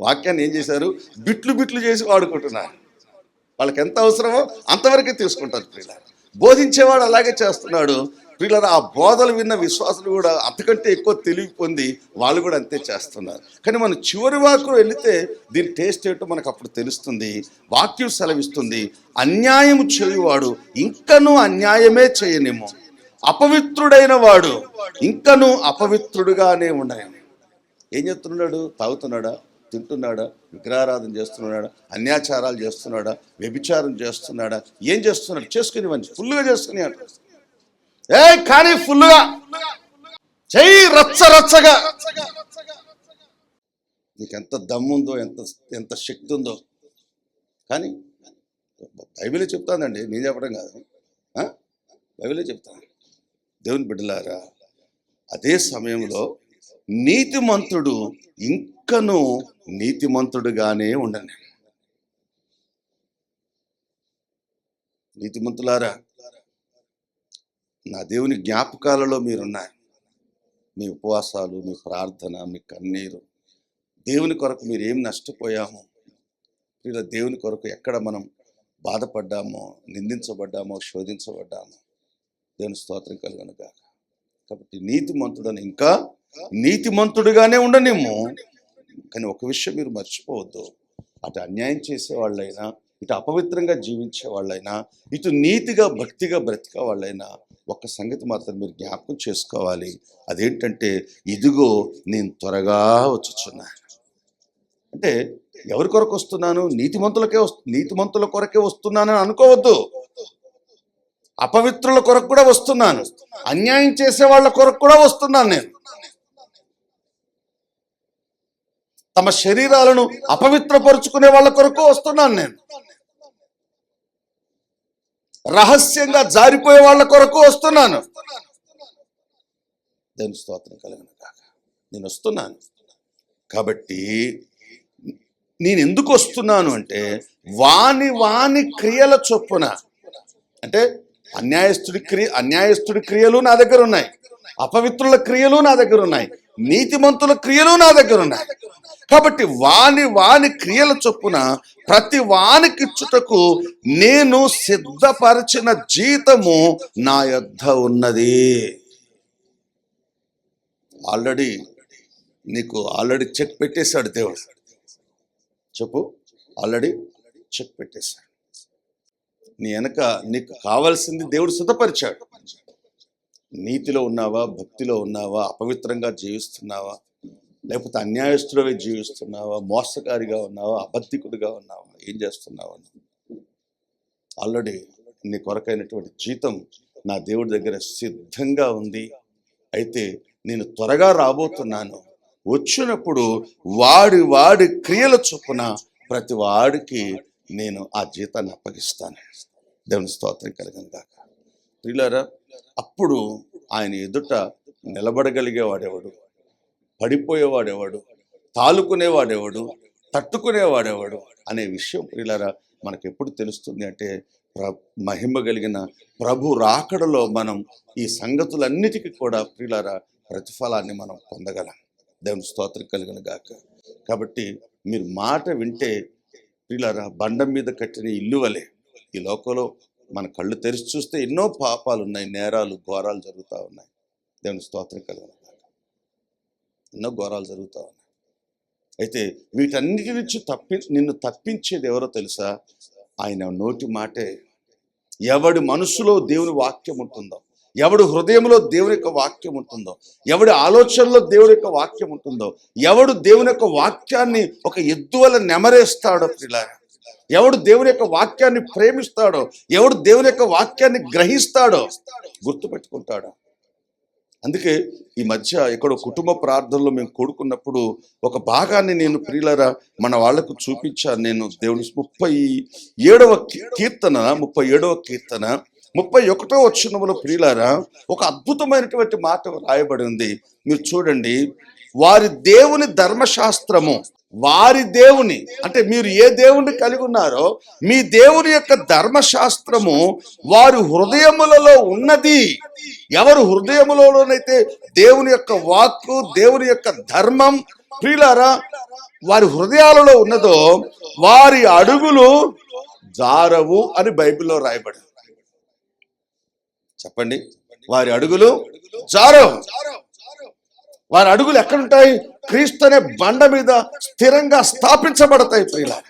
వాక్యాన్ని ఏం చేశారు? బిట్లు బిట్లు చేసి వాడుకుంటున్నారు. వాళ్ళకి ఎంత అవసరమో అంతవరకే తీసుకుంటారు ప్రియుల బోధించేవాడు అలాగే చేస్తున్నాడు. ప్రియుల ఆ బోధలు విన్న విశ్వాసులు కూడా అంతకంటే ఎక్కువ తెలివి పొంది వాళ్ళు కూడా అంతే చేస్తున్నారు. కానీ మనం చివరి వాకు వెళితే దీని టేస్ట్ ఏంటో మనకు అప్పుడు తెలుస్తుంది. వాక్యం సెలవిస్తుంది అన్యాయం చేయువాడు ఇంకనూ అన్యాయమే చేయనేమో. అపవిత్రుడైన వాడు ఇంకనూ అపవిత్రుడుగానే ఉండనేమో. ఏం చేస్తున్నాడు తాగుతున్నాడా? తింటున్నాడా? విగ్రహారాధన చేస్తున్నాడా? అన్యాచారాలు చేస్తున్నాడా? వ్యభిచారం చేస్తున్నాడా? ఏం చేస్తున్నాడు? చేసుకుని మంచి ఫుల్గా చేసుకుని ఏ కానీ ఫుల్గా చెయ్యి రచ్చ రచ్చగా. నీకు ఎంత దమ్ముందో ఎంత ఎంత శక్తి ఉందో కానీ బైబిలే చెప్తానండి నేను చెప్పడం కాదు. బైబిలే చెప్తాను దేవుని బిడ్డలారా అదే సమయంలో నీతిమంతుడు ఇంకను నీతిమంతుడుగానే ఉండను. నీతిమంతులారా నా దేవుని జ్ఞాపకాలలో మీరున్నారు. మీ ఉపవాసాలు మీ ప్రార్థన మీ కన్నీరు. దేవుని కొరకు మీరు ఏం నష్టపోయాము? ఇలా దేవుని కొరకు ఎక్కడ మనం బాధపడ్డామో నిందించబడ్డామో శోధించబడ్డామో దేవుని స్తోత్రం కలిగను గాక. కాబట్టి నీతిమంతుడని ఇంకా నీతిమంతుడుగానే ఉండనేమో కానీ ఒక విషయం మీరు మర్చిపోవద్దు. అటు అన్యాయం చేసే వాళ్ళైనా ఇటు అపవిత్రంగా జీవించే వాళ్ళైనా ఇటు నీతిగా భక్తిగా బ్రతికే వాళ్ళైనా ఒక్క సంగతి మాత్రం మీరు జ్ఞాపకం చేసుకోవాలి. అదేంటంటే ఇదిగో నేను త్వరగా వచ్చుచున్నాను అంటే ఎవరి కొరకు వస్తున్నాను? నీతిమంతులకే వస్తు నీతిమంతుల కొరకే వస్తున్నానని అనుకోవద్దు. అపవిత్రుల కొరకు కూడా వస్తున్నాను. అన్యాయం చేసే వాళ్ళ కొరకు కూడా వస్తున్నాను నేను. తమ శరీరాలను అపవిత్రపరుచుకునే వాళ్ళ కొరకు వస్తున్నాను నేను. రహస్యంగా జారిపోయే వాళ్ళ కొరకు వస్తున్నాను. దేని స్తోత్రం కలిగిన కాక నేను వస్తున్నాను. కాబట్టి నేను ఎందుకు వస్తున్నాను అంటే వాని వాని క్రియల చొప్పున. అంటే అన్యాయస్తుడి క్రియ అన్యాయస్తుడి క్రియలు నా దగ్గర ఉన్నాయి. అపవిత్రుల క్రియలు నా దగ్గర ఉన్నాయి. నీతిమంతుల క్రియలు నా దగ్గర ఉన్నాయి. కాబట్టి వాని వాని క్రియల చొప్పున ప్రతి వానికిచ్చుటకు నేను సిద్ధపరిచిన జీతము నా యొద్ద ఉన్నది. ఆల్రెడీ నీకు ఆల్రెడీ చెక్ పెట్టేశాడు దేవుడు. చెప్పు. ఆల్రెడీ చెక్ పెట్టేశాడు. నీ వెనక నీకు కావాల్సింది దేవుడు సిద్ధపరిచాడు. నీతిలో ఉన్నావా? భక్తిలో ఉన్నావా? అపవిత్రంగా జీవిస్తున్నావా? లేకపోతే అన్యాయస్తుడవే జీవిస్తున్నావా? మోసకారిగా ఉన్నావా? అబద్ధికుడిగా ఉన్నావా? ఏం చేస్తున్నావా ఆల్రెడీ నీ కొరకైనటువంటి జీతం నా దేవుడి దగ్గర సిద్ధంగా ఉంది. అయితే నేను త్వరగా రాబోతున్నాను. వచ్చినప్పుడు వాడి వాడి క్రియల చొప్పున ప్రతి వాడికి నేను ఆ జీతాన్ని అప్పగిస్తాను. దేవుని స్తోత్రం కలిగిన దాకా ప్రియులారా అప్పుడు ఆయన ఎదుట నిలబడగలిగేవాడెవడు? పడిపోయేవాడెవడు? తాలుకునేవాడెవడు? తట్టుకునేవాడెవడు? అనే విషయం ప్రియులారా మనకు ఎప్పుడు తెలుస్తుంది అంటే ప్ర మహిమ కలిగిన ప్రభు రాకడలో మనం ఈ సంగతులన్నిటికీ కూడా ప్రియులారా ప్రతిఫలాన్ని మనం పొందగలం. దేవుని స్తోత్రం కలిగిన గాక. కాబట్టి మీరు మాట వింటే ప్రియులారా బండం మీద కట్టిన ఇల్లు వలె ఈ లోకంలో మన కళ్ళు తెరిచి చూస్తే ఎన్నో పాపాలు ఉన్నాయి నేరాలు ఘోరాలు జరుగుతూ ఉన్నాయి. దేవుని స్తోత్రం కలిగిన ఎన్నో ఘోరాలు జరుగుతూ ఉన్నాయి. అయితే వీటన్నిటి నుంచి తప్పి నిన్ను తప్పించేది ఎవరో తెలుసా? ఆయన నోటి మాటే. ఎవడి మనసులో దేవుని వాక్యం ఉంటుందో ఎవడు హృదయంలో దేవుని యొక్క వాక్యం ఉంటుందో ఎవడి ఆలోచనలో దేవుని యొక్క వాక్యం ఉంటుందో ఎవడు దేవుని యొక్క వాక్యాన్ని ఒక ఎద్దువల నెమరేస్తాడో పిల్లారా ఎవడు దేవుని యొక్క వాక్యాన్ని ప్రేమిస్తాడో ఎవడు దేవుని యొక్క వాక్యాన్ని గ్రహిస్తాడో గుర్తుపెట్టుకుంటాడో. అందుకే ఈ మధ్య ఇక్కడ కుటుంబ ప్రార్థనలో మేము కూడుకున్నప్పుడు ఒక భాగాన్ని నేను ప్రియులరా మన వాళ్ళకు చూపించాను. నేను దేవుని ముప్పై ఏడవ కీర్తన ముప్పై ఏడవ కీర్తన ముప్పై ఒకటో వచ్చినములో ప్రియులారా ఒక అద్భుతమైనటువంటి మాట రాయబడి ఉంది. మీరు చూడండి వారి దేవుని ధర్మశాస్త్రము వారి దేవుని అంటే మీరు ఏ దేవుని కలిగి ఉన్నారో మీ దేవుని యొక్క ధర్మశాస్త్రము వారి హృదయములలో ఉన్నది. ఎవరు హృదయములలోనైతే దేవుని యొక్క వాక్కు దేవుని యొక్క ధర్మం ప్రియులారా వారి హృదయాలలో ఉన్నదో వారి అడుగులు జారవు అని బైబిల్లో రాయబడి చెప్పండి. వారి అడుగులు జారవు. వారి అడుగులు ఎక్కడుంటాయి? క్రీస్తు అనే బండ మీద స్థిరంగా స్థాపించబడతాయి ప్రియులారా.